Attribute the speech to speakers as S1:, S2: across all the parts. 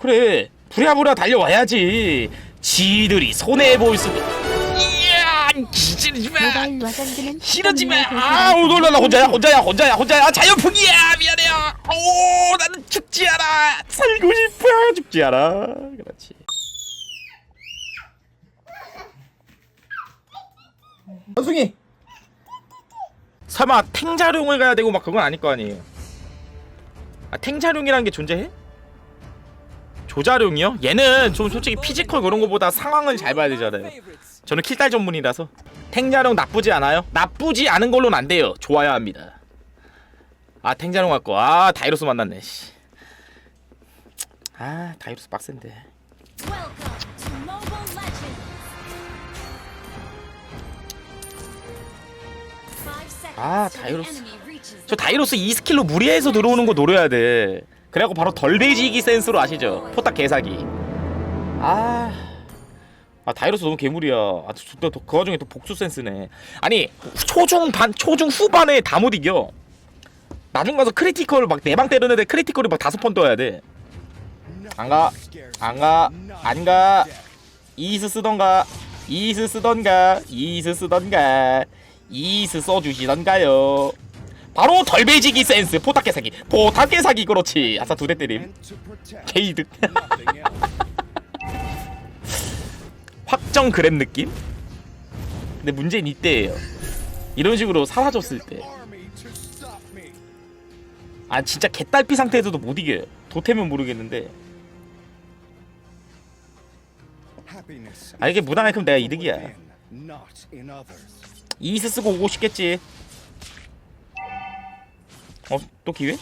S1: 그래 부랴부랴 달려와야지. 지들이 손해볼 수도 이야 기지르지 마.
S2: 모바일 와장기는
S1: 싫어지 마. 아우 놀라라. 혼자야 혼자야 혼자야 혼자야. 자연풍이야. 미안해요. 오 나는 죽지 않아. 살고 싶어. 죽지 않아. 그렇지. 원숭이! 설마 탱자룡을 가야 되고 막 그건 아닐 거 아니에요. 아 탱자룡이라는 게 존재해? 조자룡이요? 얘는 좀 솔직히 피지컬 그런 거보다 상황을 잘 봐야 되잖아요 저는 킬딸 전문이라서 탱자룡 나쁘지 않아요? 나쁘지 않은 걸로는 안 돼요 좋아야 합니다 아 탱자룡 갖고 아 다이로스 만났네 씨. 아 다이로스 빡센데 아, 다이로스. 저 다이로스 이 스킬로 무리해서 들어오는 거 노려야 돼 그래갖고 바로 덜 베이지기 센스로 아시죠? 포딱 개사기. 아... 아 다이로스 너무 괴물이야. 아, 또, 또, 그 와중에 또 복수 센스네. 아니 초중 반 초중 후반에 다 못 이겨. 나중 가서 크리티컬 막 네 방 때리는데 크리티컬이 막 다섯 번 떠야 돼. 안가 안가 안가. 이스 쓰던가 이스 쓰던가 이스 쓰던가 이스 써주시던가요 바로 덜베지기 센스. 포탑 개사기. 포탑 개사기 그렇지. 아싸 두 대 때림. 게이드 확정 그랩 느낌? 근데 문제는 이때예요 이런 식으로 사라졌을 때. 아 진짜 개딸피 상태에서도 못 이겨요 도태면 모르겠는데. 아 이게 그럼 내가 이득이야. 이스 쓰고 오고 싶겠지 어? 또 기회?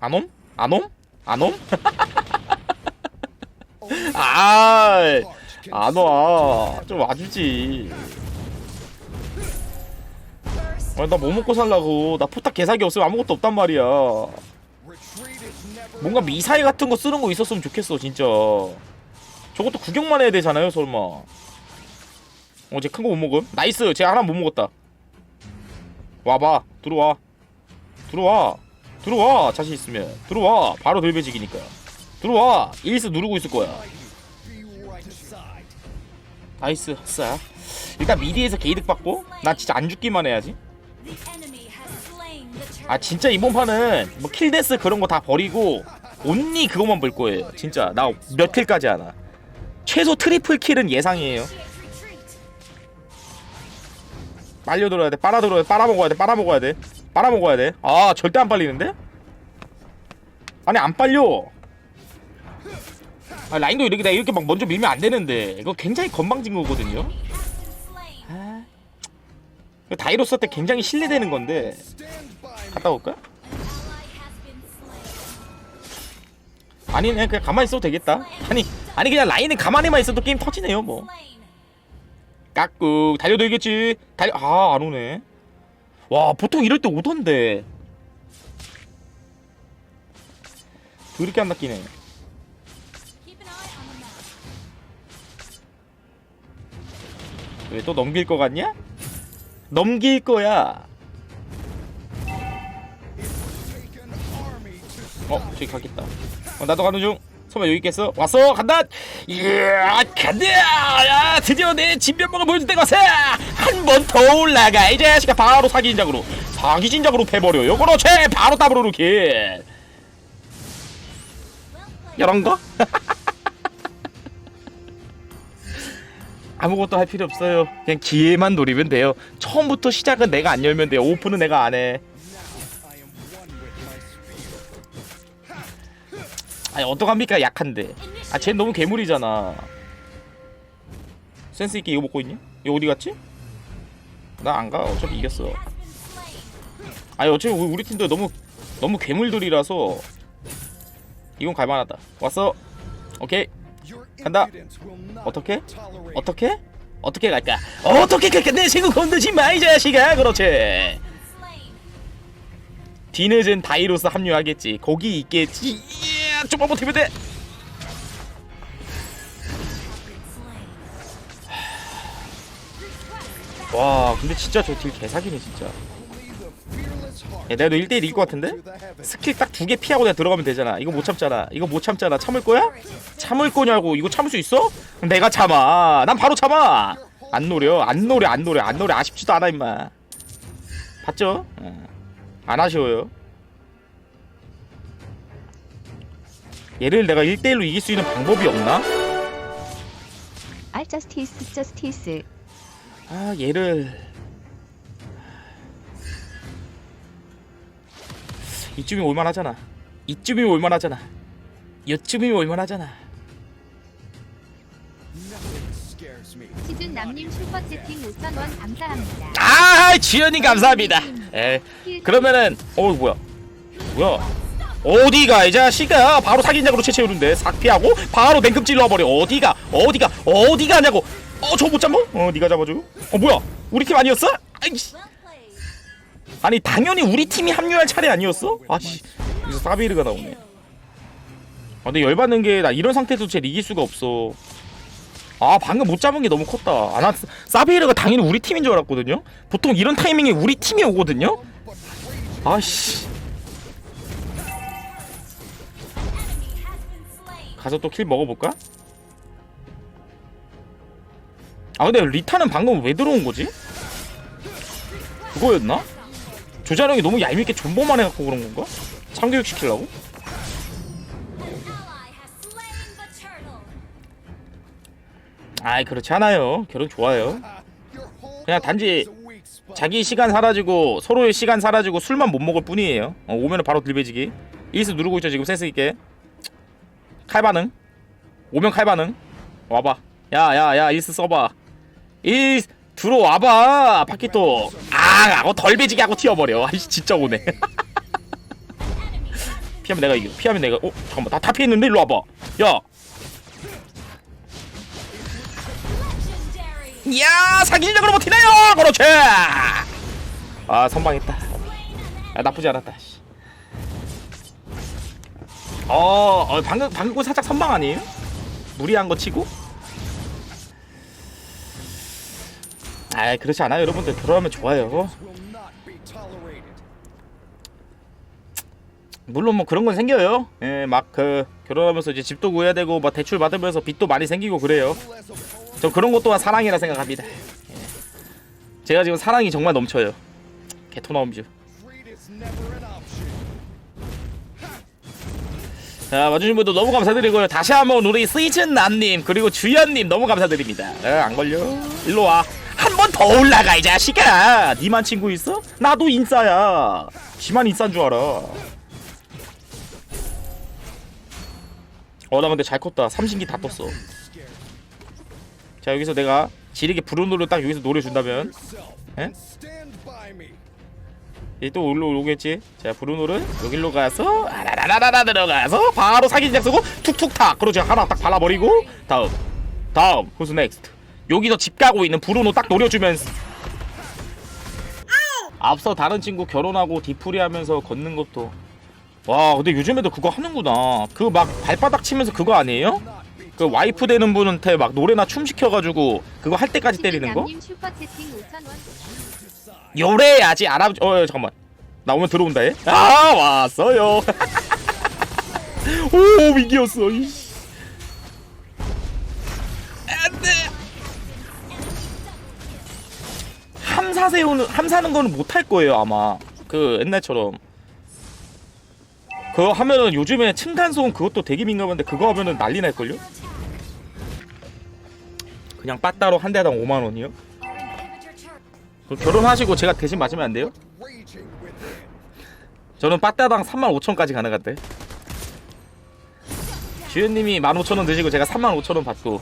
S1: 안 옴? 안 옴? 안 옴? 아, 안 와. 좀 와주지. 아, 나뭐 먹고 살라고. 나 포탑 개사기 없으면 아무것도 없단 말이야. 뭔가 미사일 같은 거 쓰는 거 있었으면 좋겠어, 진짜. 저것도 구경만 해야 되잖아요, 설마. 어제 큰거 못 먹음? 나이스, 제가 하나 못 먹었다. 와봐, 들어와. 들어와. 들어와, 자신 있으면. 들어와. 바로 돌배지기니까. 들어와. 일스 누르고 있을 거야. 나이스, 싸. 일단 미디에서 게이득 받고, 나 진짜 안 죽기만 해야지. 아 진짜 이번 판은 뭐 킬데스 그런 거 다 버리고 온리 그것만 볼 거예요. 진짜 나 몇 킬까지 하나. 최소 트리플 킬은 예상이에요.
S3: Retreat.
S1: 빨려 들어야 돼. 빨아 들어야 돼. 빨아 먹어야 돼. 빨아 먹어야 돼. 빨아 먹어야 돼. 아 절대 안 빨리는데? 아니 안 빨려. 아, 라인도 이렇게 나 이렇게 막 먼저 밀면 안 되는데 이거 굉장히 건방진 거거든요. 아, 다이로스 때 굉장히 신뢰되는 건데 갔다 올까?
S3: Slain.
S1: 아니네 그냥 가만히 있어도 되겠다. 아니 아니 그냥 라인은 가만히만 있어도 게임 터지네요 뭐.
S3: Slain.
S1: 깍꾹 달려들겠지 달려 아 안 오네 와 보통 이럴 때 오던데 그렇게 안
S3: map.
S1: 왜또 넘길 거 같냐? 넘길 거야 어 저기 가겠다 어, 나도 가는 중 설마 여기 있겠어? 왔어 간다! 이야 간다! 야 드디어 내 진변목을 보여줄 때가 왔어 한번 더 올라가! 이 자식아 바로 사기 진작으로! 사기 진작으로 패버려! 요거로 채 바로 더블로 킬 이런 거? 아무것도 할 필요 없어요. 그냥 기회만 노리면 돼요. 처음부터 시작은 내가 안 열면 돼요. 오픈은 내가 안해 아니 어떡합니까 약한데 아쟤 너무 괴물이잖아 센스 있게 이거 먹고 있니? 이거 어디 갔지? 나 안가 어차피 이겼어. 아니 어차피 우리, 팀도 너무 너무 괴물들이라서 이건 갈만하다 왔어 오케이 간다 어떻게? 어떻게? 어떻게 갈까? 어떻게 갈까? 내 생각 건드지 마 이 자식아 그렇지. 뒤늦은 다이로스 합류하겠지 거기 있겠지 좀만 버티면 돼. 와 근데 진짜 저 딜 개사기네 진짜 야, 내가 너 1대1 이길 것 같은데? 스킬 딱 두 개 피하고 내가 들어가면 되잖아 이거 못 참잖아 이거 못 참잖아 참을 거야? 참을 거냐고 이거 참을 수 있어? 내가 참아 난 바로 참아 안 노려 안 노려 안 노려 안 노려 아쉽지도 않아 임마 봤죠? 어. 안 아쉬워요 얘를 내가 1대1로 이길 수 있는 방법이 없나?
S2: 알 저스티스 저스티스
S1: 아 얘를. 이쯤이면 올만하잖아. 이쯤이면 올만하잖아. 이쯤이면 올만하잖아.
S2: 시즌 남님 슈퍼 채팅 5,000원 감사합니다.
S1: 아 지연이 감사합니다. 에 그러면은 어 뭐야? 뭐야 어디가 이 자식아? 바로 사기작으로 채채우는데 싹 피하고 바로 냉큼 찔러버려. 어디가? 어디가? 어디가 하냐고. 어 저 못 잡어? 어 네가 잡아줘 어 뭐야? 우리 팀 아니었어? 아이씨. 아니 당연히 우리 팀이 합류할 차례 아니었어? 아씨 여기서 사비르가 나오네. 아 근데 열받는 게 나 이런 상태에서 쟤 이길 수가 없어. 아 방금 못 잡은 게 너무 컸다. 아, 나 사비르가 당연히 우리 팀인 줄 알았거든요? 보통 이런 타이밍에 우리 팀이 오거든요? 아씨 가서 또 킬 먹어볼까? 아 근데 리타는 방금 왜 들어온 거지? 그거였나? 조자령이 너무 얄밉게 존버만 해갖고 그런 건가? 참교육 시키려고? 아이 그렇지 않아요 결혼 좋아요 그냥 단지 자기 시간 사라지고 서로의 시간 사라지고 술만 못 먹을 뿐이에요 어, 오면은 바로 들배지기 일스 누르고 있죠 지금 센스 있게 칼 반응? 오면 칼 반응? 와봐. 야야야 일스 써봐. 일 들어와봐 파키토. 아 하고 덜 배지기 하고 튀어버려. 아이씨 진짜 오네. 피하면 내가 이겨. 피하면 내가 어 잠깐만. 나다 피했는데? 일로 와봐. 야. 이야 사기적으로 버티네요? 그렇지. 아 선방했다. 아, 나쁘지 않았다. 씨. 어, 어 방금 방금 거 살짝 선방 아니에요? 무리한 거 치고 아 그렇지 않아요 여러분들 들어가면 좋아요 물론 뭐 그런 건 생겨요 예막그 결혼하면서 이제 집도 구해야 되고 막 대출 받으면서 빚도 많이 생기고 그래요 저 그런 것 또한 사랑이라 생각합니다. 예. 제가 지금 사랑이 정말 넘쳐요. 개토 나 옴주. 자 와주신 분들 너무 감사드리고요. 다시 한번 우리 스이즌 남님 그리고 주연님 너무 감사드립니다. 에, 안 걸려. 일로 와. 한 번 더 올라가 이 자식아. 니만 친구 있어? 나도 인싸야. 지만 인싸인 줄 알아. 어 나 근데 잘 컸다. 삼신기 다 떴어. 자 여기서 내가 지리게 브루노를 딱 여기서 노려준다면 에? 얘 또 올로 오겠지? 자 브루노를 여기로 가서 아라라라라 들어가서 바로 사기작 쓰고 툭툭 탁! 그러죠 하나 딱 발라버리고 다음 다음 who's next? 여기서 집 가고 있는 브루노 딱 노려주면서 앞서 다른 친구 결혼하고 뒤풀이 하면서 걷는 것도. 와 근데 요즘에도 그거 하는구나. 그 막 발바닥 치면서 그거 아니에요? 그 와이프 되는 분한테 막 노래나 춤 시켜가지고 그거 할 때까지 때리는 거?
S2: 남님 슈퍼 채팅 5,000원.
S1: 요래야지. 할아버지 어 잠깐만 나 오면 들어온다 얘. 아 왔어요 오 위기였어 이씨. 안돼 함사 세우는 함사는 거는 못할 거예요 아마 그 옛날처럼 그거 하면은 요즘에 층간소음 그것도 되게 민감한데 그거 하면은 난리 날걸요? 그냥 빠따로 한 대당 5만 원이요?
S3: Our inhibitor turret.
S1: 그럼 결혼하시고 제가 대신 맞으면 안 돼요? 저는 빠따당 3만 5천까지 가능한데 주연님이 1만 5천 원 드시고 제가 3만 5천 원 받고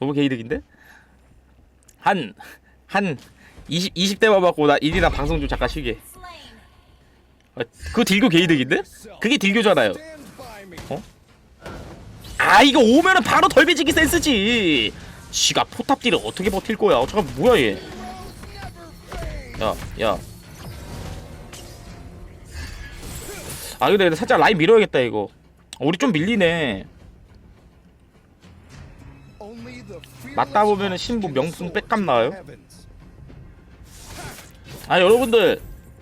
S1: 너무 개이득인데? 한 한 20, 20대만 받고 나 일이나 방송 좀 잠깐 쉬게. 아, 그거 딜교 개이득인데? 그게 딜교잖아요 아 이거 오면은 바로 덜배지기 센스지 지가 포탑 딜을 어떻게 버틸 거야 어, 잠깐 뭐야 얘 야, 야. 아 근데 살짝 라인 밀어야겠다 이거. 우리 좀 밀리네. 맞다 보면은 신부 명품 백감 나와요? 아 여러분들.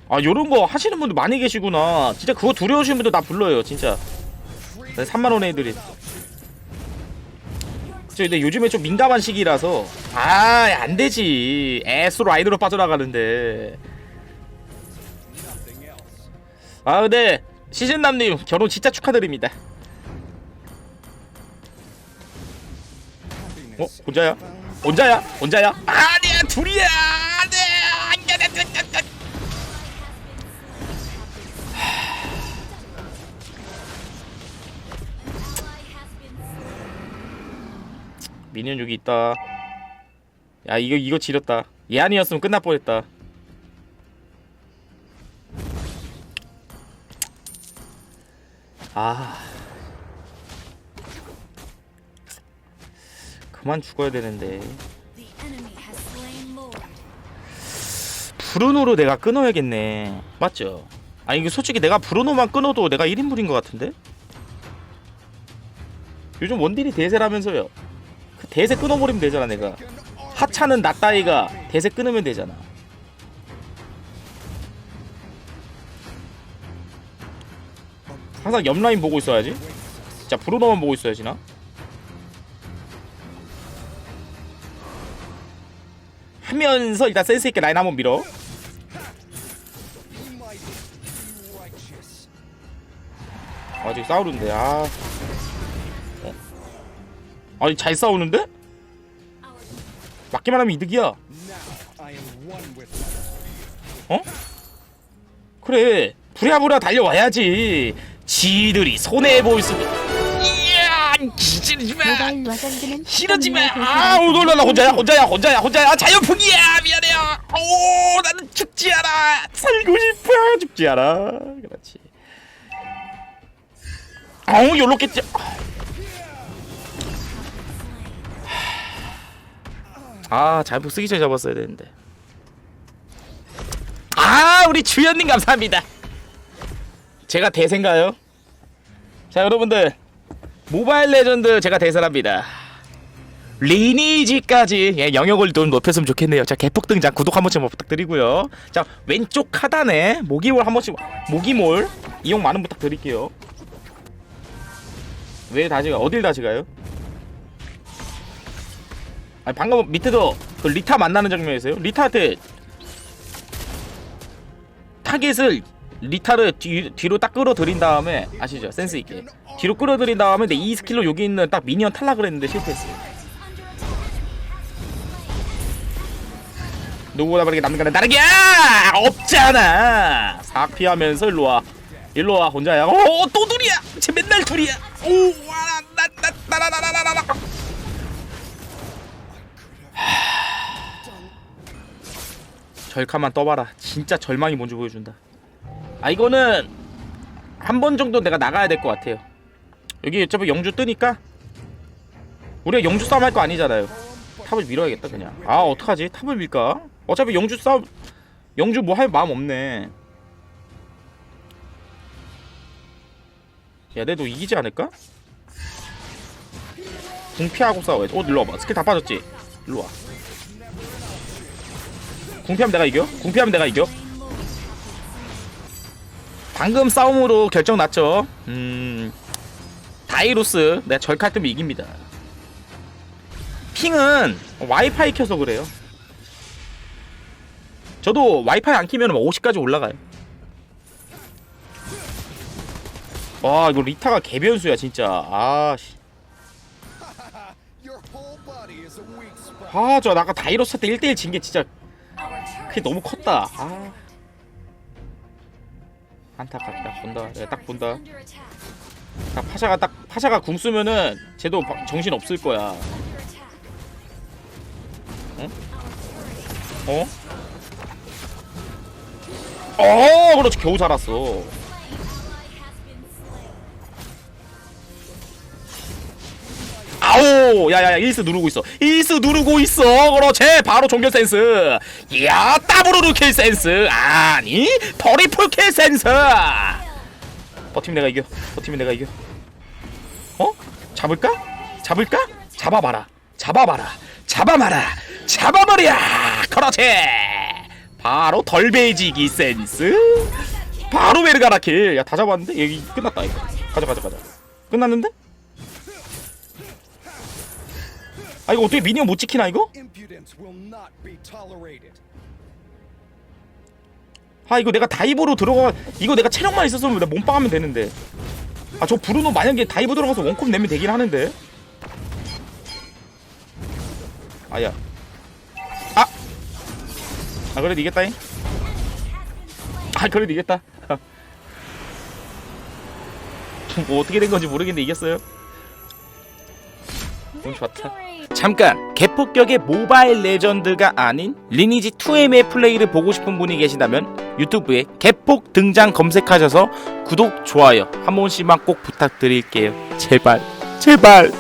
S1: 아 요런 거 하시는 분들 많이 계시구나. 진짜 그거 두려우신 분들 나 불러요 진짜. 3만원 애들이. 저 근데 요즘에 좀 민감한 시기라서. 아 안되지. 애수 라이드로 빠져나가는데. 아 근데 시즌남님 결혼 진짜 축하드립니다 어? 혼자야? 혼자야? 혼자야? 아니야 둘이야 미니언 여기 있다. 야 이거 이거 지렸다. 얘 아니었으면 끝날 뻔했다. 아 그만 죽어야 되는데. 브루노로 내가 끊어야겠네. 맞죠? 아니 이게 솔직히 내가 브루노만 끊어도 내가 1인분인 것 같은데? 요즘 원딜이 대세라면서요. 그 대세 끊어버리면 되잖아 내가. 하차는 낫다이가 대세 끊으면 되잖아. 항상 옆 라인 보고 있어야지. 진짜 브루노만 보고 있어야지 나. 하면서 일단 센스 있게 라인 한번 밀어. 아직 싸우는데 아. 어. 아니 잘 싸우는데? 맞기만 하면 이득이야. 어? 그래 부랴부랴 달려와야지. 지들이 손해 보일 수도. 이야, 지지르지 마.
S2: 모바일 와전드는
S1: 싫어지 마. 아, 나 혼자야, 혼자야, 혼자야, 혼자야. 아, 자연풍이야. 미안해요. 오, 나는 죽지 않아. 살고 싶어. 죽지 않아. 그렇지. 아우, 요렇겠지. 아, 잘못 쓰기 전에 잡았어야 되는데. 아, 우리 주연님 감사합니다. 제가 대세인가요? 자, 여러분들. 모바일 레전드 제가 대설합니다. 리니지까지 예, 영역을 좀 높였으면 좋겠네요. 자 개폭 등장 구독 한 번씩 부탁드리고요. 자 왼쪽 하단에 모기몰 한 번씩 모기몰 이용 많은 부탁드릴게요. 왜 다시 가? 어딜 다시 가요? 아니 방금 밑에도 그 리타 만나는 장면이세요? 리타한테 타겟을 리타를 뒤, 뒤로 딱 끌어들인 다음에 아시죠? 센스 있게 뒤로 끌어들인 다음에 내이 스킬로 여기 있는 딱 미니언 탈락을 했는데 실패했어요. 누구보다 빠르게 남들과는 다르게 없잖아. 삭 피하면서 일로 와. 일로 와 혼자야. 오또 둘이야. 쟤 맨날 둘이야. 오와나나나나나나나. 절카만 떠봐라. 진짜 절망이 뭔지 보여준다. 아 이거는 한 번 정도 내가 나가야 될 것 같아요. 여기 어차피 영주 뜨니까 우리가 영주 싸움 할 거 아니잖아요. 탑을 밀어야겠다 그냥. 아 어떡하지? 탑을 밀까? 어차피 영주 싸움 영주 뭐 할 마음 없네. 야, 내도 이기지 않을까? 궁 피하고 싸워야지. 어, 일로 와봐. 스킬 다 빠졌지? 일로 와. 궁 피하면 내가 이겨? 궁 피하면 내가 이겨? 방금 싸움으로 결정 났죠. 음, 다이로스 내가 절칼 뜨면 이깁니다. 핑은 와이파이 켜서 그래요. 저도 와이파이 안 키면 50까지 올라가요. 와 이거 리타가 개변수야 진짜. 아 씨. 아 저 아까 다이로스 때 1대1 진 게 진짜 그게 너무 컸다. 아. 안타깝다. 본다. 내가 딱 본다. 딱 파샤가 딱 파샤가 궁 쓰면은 쟤도 바- 정신 없을 거야.
S3: Attack.
S1: 어? 어, 그렇지 겨우 살았어. 아오, 야야야, 일스 누르고 있어. 일스 누르고 있어. 그렇지, 바로 종결 센스. 이야, 더블로 킬 센스. 아니, 트리플 킬 센스. 버티면 내가 이겨. 버티면 내가 이겨. 어? 잡을까? 잡을까? 잡아봐라. 잡아봐라. 잡아봐라. 잡아버려. 그렇지. 바로 덜베이지기 센스 바로 베르가라킬 야 다 잡았는데 여기 끝났다 이거 가자 가자 가자 끝났는데? 아 이거 어떻게 미니언 못 지키나 이거? 아 이거 내가 다이브로 들어가 이거 내가 체력만 있었으면 내가 몸빵하면 되는데. 아 저 브루노 만약에 다이브 들어가서 원컵 내면 되긴 하는데. 아야. 아! 아 그래도 이겼다잉. 아 그래도 이겼다. 뭐 어떻게 된 건지 모르겠는데 이겼어요. 너무 좋았다. 잠깐 개폭격의 모바일 레전드가 아닌 리니지 2M의 플레이를 보고 싶은 분이 계신다면 유튜브에 개폭 등장 검색하셔서 구독 좋아요 한 번씩만 꼭 부탁드릴게요. 제발 제발